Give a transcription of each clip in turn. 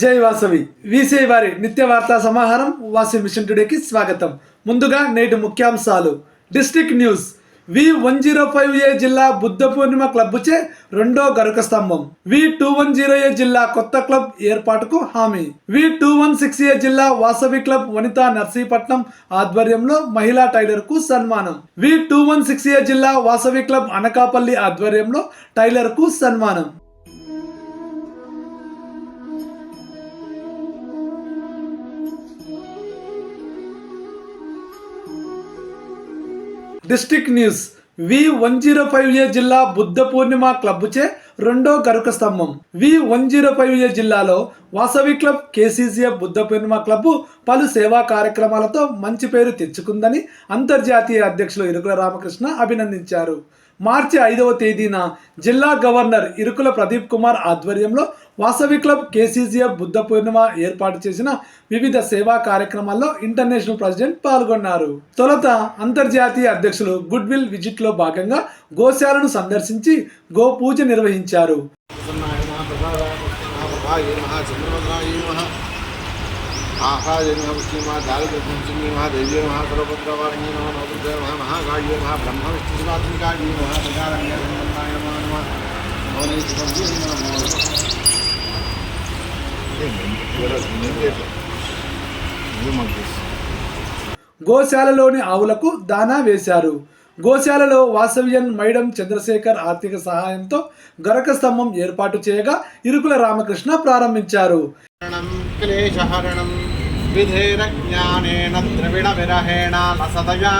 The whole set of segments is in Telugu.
జై వాసవి. వీసీ వారి నిత్య వార్తా సమాహారం వాసవి మిషన్ టుడేకి స్వాగతం. ముందుగా నేటి ముఖ్యాంశాలు. District news. V one zero five A జిల్లా బుద్ధ పూర్ణిమ క్లబ్చే రెండో గరుక స్తంభం. V two one zero A జిల్లా కొత్త క్లబ్ ఏర్పాటుకు హామీ. V two one six A జిల్లా వాసవి క్లబ్ వనితా నర్సీపట్నం ఆధ్వర్యంలో మహిళా టైలర్కు సన్మానం. V two one six A జిల్లా వాసవి క్లబ్ అనకాపల్లి ఆధ్వర్యంలో టైలర్కు సన్మానం. District news. V one zero five A జిల్లా బుద్ధ పూర్ణిమ క్లబ్చే రెండో గరుక స్తంభం. V one zero five A జిల్లాలో Vasavi club KCCF Buddha Purnima club పలు సేవా కార్యక్రమాలతో మంచి పేరు తెచ్చుకుందని అంతర్జాతీయ అధ్యక్షులు ఇరుకుల రామకృష్ణ అభినందించారు. మార్చి ఐదవ తేదీన జిల్లా గవర్నర్ ఇరుకుల ప్రదీప్ కుమార్ ఆధ్వర్యంలో వాసవి క్లబ్ కేసీసీఎఫ్ బుద్ధ పూర్ణిమ ఏర్పాటు చేసిన వివిధ సేవా కార్యక్రమాల్లో ఇంటర్నేషనల్ ప్రెసిడెంట్ పాల్గొన్నారు. తొలుత అంతర్జాతీయ అధ్యక్షులు గుడ్ విల్ విజిట్లో భాగంగా గోశాలను సందర్శించి గోపూజ నిర్వహించారు ప్రసన్నాయ నమః ప్రసాదాయ నమః ప్రభాయ నమః చంద్రభద్రాయ నమః ఆహాయ నమః పుష్టిమా దారిద్ర్యం నమః దైవ్య నమః సర్వభద్రవాణి నమః మహాకాయ నమః బ్రహ్మ విష్ణు శివాత్మికాయ నమః గోశాలలోని ఆవులకు దానా వేశారు. గోశాలలో వాసవ్యన్ మైడం చంద్రశేఖర్ ఆర్థిక సహాయంతో గరక స్తంభం ఏర్పాటు చేయగా ఇరుకుల రామకృష్ణ ప్రారంభించారు. विधेर ज्ञान लसतया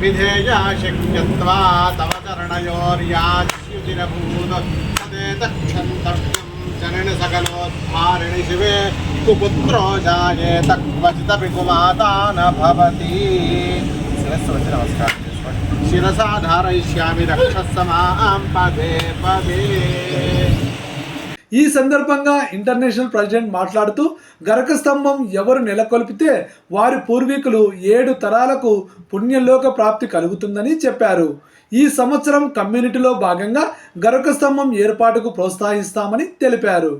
विधेया शक्यत्वा तव चरणयोर्याच्युतिरभूत् तदेतक्षन्तव्यं शिवे कुपुत्रो जायेत क्वचिदपि कुमाता न भवति शिरसा धारयिष्यामि पदे पदे। ఈ సందర్భంగా ఇంటర్నేషనల్ ప్రెసిడెంట్ మాట్లాడుతూ గరక స్తంభం ఎవరు నెలకొల్పితే వారి పూర్వీకులు ఏడు తరాలకు పుణ్యలోక ప్రాప్తి కలుగుతుందని చెప్పారు. ఈ సంవత్సరం కమ్యూనిటీలో భాగంగా గరక స్తంభం ఏర్పాటుకు ప్రోత్సహిస్తామని తెలిపారు.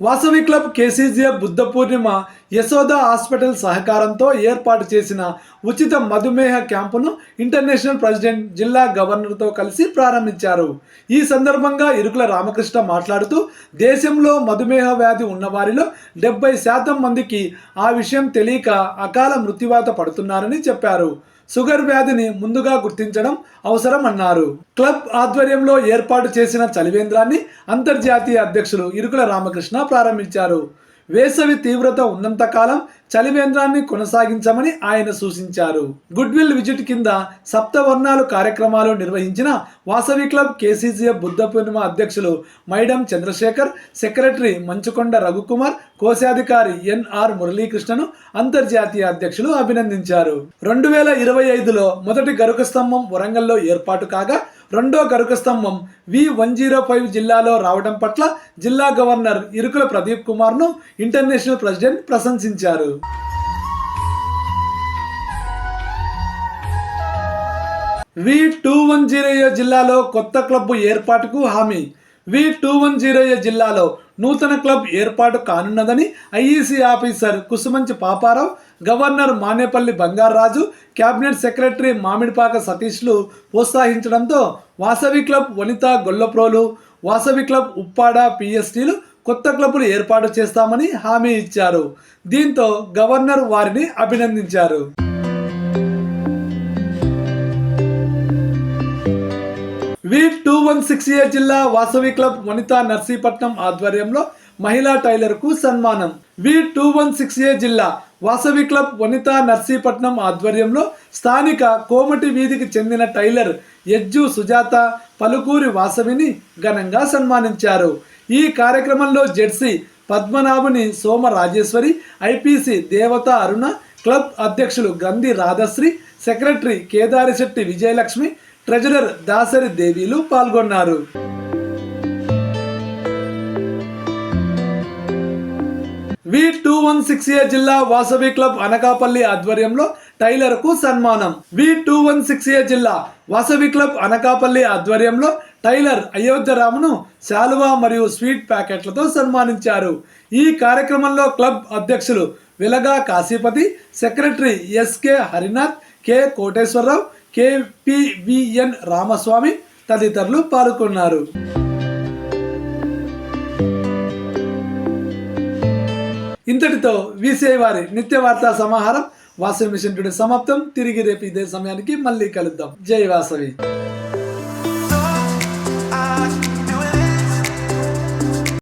Vasavi club KCGF Buddha Purnima Yashoda hospital సహకారంతో ఏర్పాటు చేసిన ఉచిత మధుమేహ క్యాంపును ఇంటర్నేషనల్ ప్రెసిడెంట్ జిల్లా గవర్నర్తో కలిసి ప్రారంభించారు. ఈ సందర్భంగా ఇరుకుల రామకృష్ణ మాట్లాడుతూ దేశంలో మధుమేహ వ్యాధి ఉన్నవారిలో డెబ్బై శాతం మందికి ఆ విషయం తెలియక అకాల మృత్యువాత పడుతున్నారని చెప్పారు. షుగర్ వ్యాధిని ముందుగా గుర్తించడం అవసరం అన్నారు క్లబ్ ఆధ్వర్యంలో ఏర్పాటు చేసిన చలివేంద్రాన్ని అంతర్జాతీయ అధ్యక్షులు ఇరుకుల రామకృష్ణ ప్రారంభించారు. వేసవి తీవ్రత ఉన్నంతకాలం చలివేంద్రాన్ని కొనసాగించమని ఆయన సూచించారు. గుడ్విల్ విజిట్ కింద సప్తవర్ణాలు కార్యక్రమాలు నిర్వహించిన వాసవి క్లబ్ కేసీసీఎఫ్ బుద్ధ పూర్ణిమ అధ్యక్షులు మైడం చంద్రశేఖర్ సెక్రటరీ మంచుకొండ రఘుకుమార్ కోశాధికారి ఎన్ఆర్ మురళీకృష్ణను అంతర్జాతీయ అధ్యక్షులు అభినందించారు. రెండు వేల ఇరవై ఐదులో మొదటి గరుక స్తంభం వరంగల్లో ఏర్పాటు కాగా రెండో గరుక స్తంభం వి వన్ జీరో ఫైవ్ జిల్లాలో రావడం పట్ల జిల్లా గవర్నర్ ఇరుకుల ప్రదీప్ కుమార్ను ఇంటర్నేషనల్ ప్రెసిడెంట్ ప్రశంసించారు. వి టూ వన్ జీరో జిల్లాలో కొత్త క్లబ్ ఏర్పాటుకు హామీ వి టూ వన్ జీరో జిల్లాలో నూతన క్లబ్ ఏర్పాటు కానున్నదని IEC officer Kusumanchi Paparao governor Manepalli Bangaraju cabinet secretary Mamidipaka సతీష్లు ప్రోత్సహించడంతో వాసవి క్లబ్ వనిత గొల్లప్రోలు వాసవి క్లబ్ ఉప్పాడ పిఎస్టీలు కొత్త క్లబ్లు ఏర్పాటు చేస్తామని హామీ ఇచ్చారు. దీంతో గవర్నర్ వారిని అభినందించారు. V two one six A జిల్లా వాసవి క్లబ్ వనితా నర్సీపట్నం ఆధ్వర్యంలో మహిళా టైలర్కు సన్మానం. V two one six A జిల్లా వాసవి క్లబ్ వనితా నర్సీపట్నం ఆధ్వర్యంలో స్థానిక కోమటి వీధికి చెందిన టైలర్ యజ్జు సుజాత పలుకూరి వాసవిని ఘనంగా సన్మానించారు. ఈ కార్యక్రమంలో ZC Padmanabhuni Soma Rajeshwari IPC Devatha Aruna club అధ్యక్షులు గంధి రాధశ్రీ సెక్రటరీ కేదారిశెట్టి విజయలక్ష్మి ట్రెజరర్ దాసరి దేవీలు పాల్గొన్నారు. V two one six A జిల్లా వాసవి క్లబ్ అనకాపల్లి ఆధ్వర్యంలో టైలర్కు సన్మానం. V two one six A జిల్లా వాసవి క్లబ్ అనకాపల్లి ఆధ్వర్యంలో టైలర్ అయోధ్యరామును శాలువా మరియు స్వీట్ ప్యాకెట్లతో సన్మానించారు. ఈ కార్యక్రమంలో క్లబ్ అధ్యక్షులు Vilaga Kasipathi secretary SK Harinath K Koteswararao KPVN Ramaswamy తదితరులు పాల్గొన్నారు. ఇంతటితో వీసే వారి నిత్య వార్తా సమాహారం వాసవి మిషన్ టుడే సమాప్తం. తిరిగి రేపు ఇదే సమయానికి మళ్ళీ కలుద్దాం. జై వాసవి.